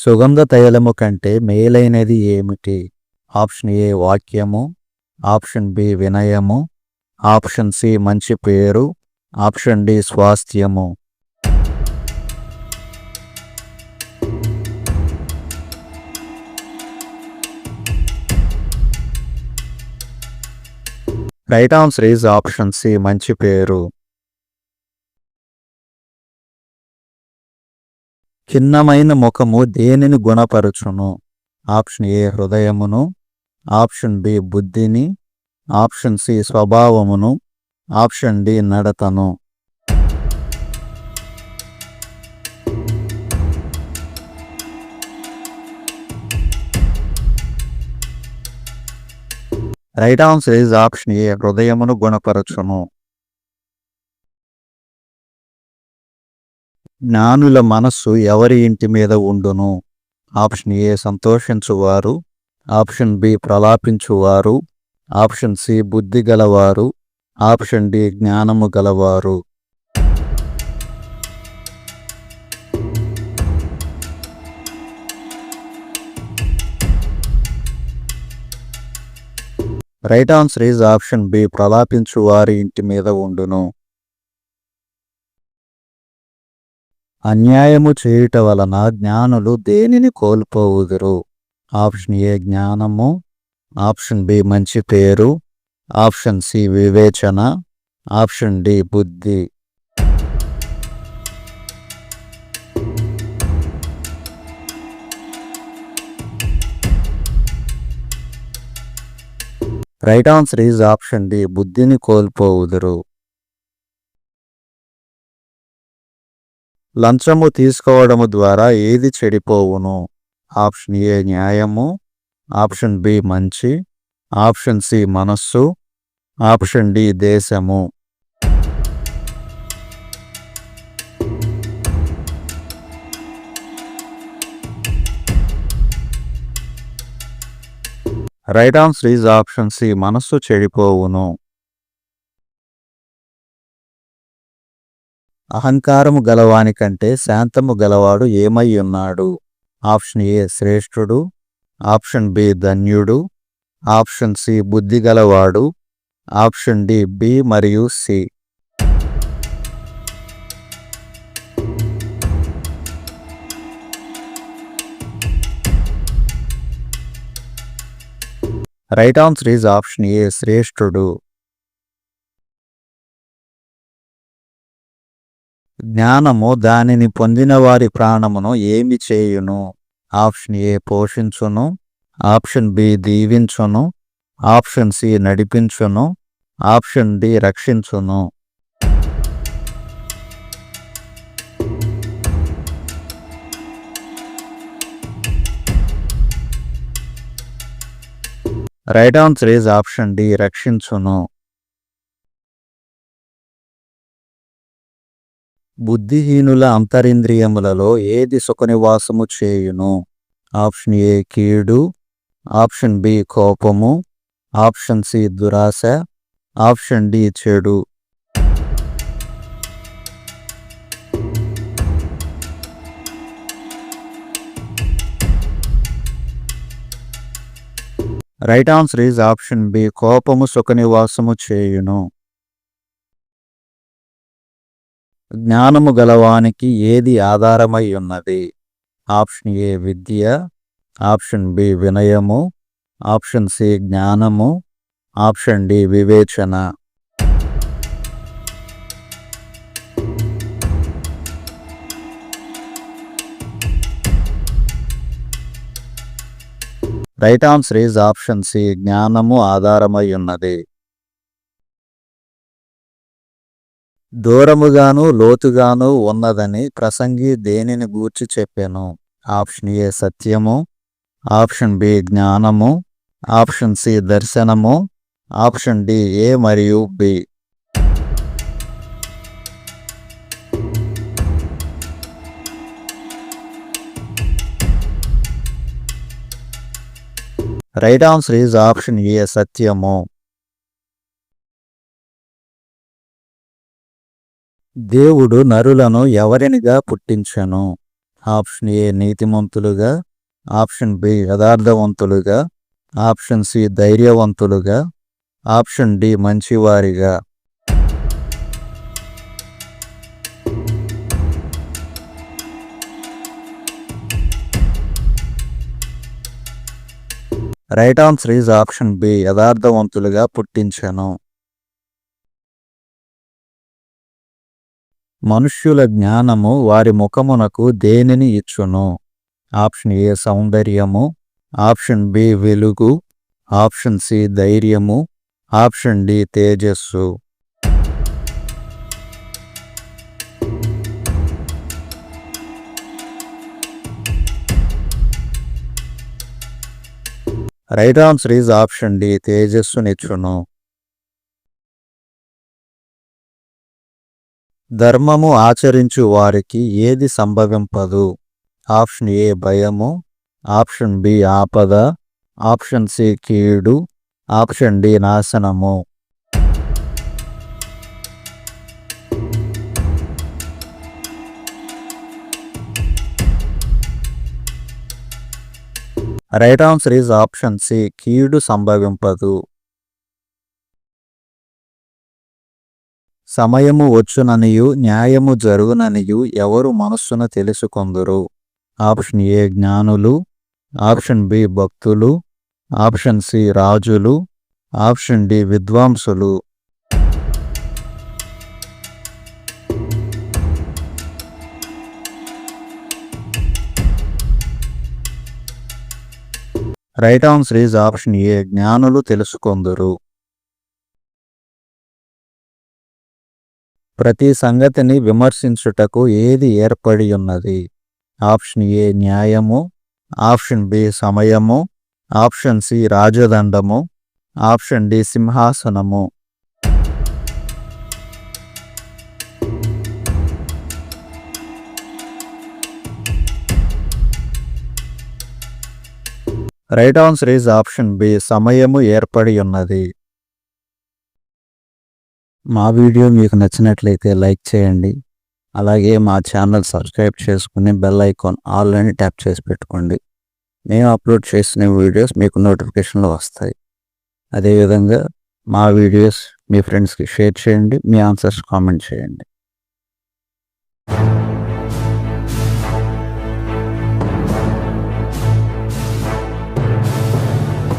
సుగంధ తైలము కంటే మేలైనది ఏమిటి? ఆప్షన్ ఏ వాక్యము ఆప్షన్ బి వినయము ఆప్షన్ సి మంచి పేరు ఆప్షన్ డి స్వాస్థ్యము. Right answer is option C మంచి పేరు. ఖిన్నమైన ముఖము దేనిని గుణపరచును? ఆప్షన్ ఏ హృదయమును ఆప్షన్ బి బుద్ధిని ఆప్షన్ సి స్వభావమును option D నడతను. Right answer is option A హృదయమును గుణపరచును. జ్ఞానుల మనస్సు ఎవరి ఇంటి మీద ఉండును? ఆప్షన్ ఏ సంతోషించువారు. ఆప్షన్ బి ప్రలాపించువారు. ఆప్షన్ సి బుద్ధి గలవారు. ఆప్షన్ డి జ్ఞానము గలవారు. Right answer is option B ప్రలాపించు వారి ఇంటి మీద ఉండును. అన్యాయము చేయుట వలన జ్ఞానులు దేనిని కోల్పోవుదురు? ఆప్షన్ ఏ జ్ఞానము ఆప్షన్ బి మంచి పేరు ఆప్షన్ సి వివేచన ఆప్షన్ డి బుద్ధి. Right answer is option D బుద్ధిని కోల్పోవుదురు. లంచము తీసుకోవడము ద్వారా ఏది చెడిపోవును? ఆప్షన్ ఏ న్యాయము ఆప్షన్ బి మంచి ఆప్షన్ సి మనస్సు ఆప్షన్ డి దేశము. Right answer is option C మనస్సు చెడిపోవును. అహంకారము గలవాని కంటే శాంతము గలవాడు ఏమై ఉన్నాడు? ఆప్షన్ ఏ శ్రేష్ఠుడు ఆప్షన్ బి ధన్యుడు ఆప్షన్ సి బుద్ధి గలవాడు ఆప్షన్ డి బి మరియు C. Right answer is option A శ్రేష్ఠుడు. జ్ఞానము దానిని పొందిన వారి ప్రాణమును ఏమి చేయును? ఆప్షన్ ఏ పోషించును ఆప్షన్ బి దీవించును ఆప్షన్ సి నడిపించును ఆప్షన్ డి రక్షించును. Right answer is option D రక్షించును. బుద్ధిహీనుల అంతరింద్రియములలో ఏది సుఖనివాసము చేయును? ఆప్షన్ ఏ కీడు. ఆప్షన్ బి కోపము. ఆప్షన్ సి దురాశ. ఆప్షన్ డి చెడు. Right answer is option B కోపము సుఖనివాసము చేయును. జ్ఞానము గలవానికి ఏది ఆధారమై ఉన్నది? ఆప్షన్ ఏ విద్య ఆప్షన్ బి వినయము ఆప్షన్ సి జ్ఞానము ఆప్షన్ డి వివేచన. Right answer is option C జ్ఞానము ఆధారమై ఉన్నది. దూరముగాను లోతుగాను ఉన్నదని ప్రసంగి దేనిని గూర్చి చెప్పాను? ఆప్షన్ ఏ సత్యము ఆప్షన్ బి జ్ఞానము ఆప్షన్ సి దర్శనము ఆప్షన్ డి ఏ మరియు B. Right answer is option A సత్యము. దేవుడు నరులను ఎవరినిగా పుట్టించెను? ఆప్షన్ ఏ నీతిమంతులుగా. ఆప్షన్ బి యథార్థవంతులుగా. ఆప్షన్ సి ధైర్యవంతులుగా. Option D మంచివారిగా. Right answer is option B యథార్థవంతులుగా పుట్టించను. మనుష్యుల జ్ఞానము వారి ముఖమునకు దేనిని ఇచ్చును? ఆప్షన్ ఏ సౌందర్యము. ఆప్షన్ బి వెలుగు. ఆప్షన్ సి ధైర్యము. ఆప్షన్ డి తేజస్సు. Right answer is option D తేజస్సునిచ్చును. ధర్మము ఆచరించు వారికి ఏది సంభవింపదు ఆప్షన్ ఏ భయము. ఆప్షన్ బి ఆపద. ఆప్షన్ సి కీడు. ఆప్షన్ డి నాశనము. Right answer is option C కీడు సంభవింపదు. సమయము వచ్చుననియు న్యాయము జరుగుననియు ఎవరు మనస్సున తెలుసుకొందురు? ఆప్షన్ ఏ జ్ఞానులు ఆప్షన్ బి భక్తులు ఆప్షన్ సి రాజులు ఆప్షన్ డి విద్వాంసులు. Right answer is option A జ్ఞానులు తెలుసుకొందురు. ప్రతి సంగతిని విమర్శించుటకు ఏది ఏర్పడి ఉన్నది ఆప్షన్ ఏ న్యాయము ఆప్షన్ బి సమయము ఆప్షన్ సి రాజదండము ఆప్షన్ డి సింహాసనము. Right answer is option B సమయము ఏర్పడి ఉన్నది మా వీడియో మీకు నచ్చినట్లయితే లైక్ చేయండి. అలాగే మా ఛానల్ సబ్స్క్రైబ్ చేసుకుని బెల్ ఐకాన్ ఆల్ అని ట్యాప్ చేసి పెట్టుకోండి. మేము అప్లోడ్ చేసిన వీడియోస్ మీకు నోటిఫికేషన్లు వస్తాయి. అదేవిధంగా మా వీడియోస్ మీ ఫ్రెండ్స్కి షేర్ చేయండి మీ ఆన్సర్స్ కామెంట్ చేయండి.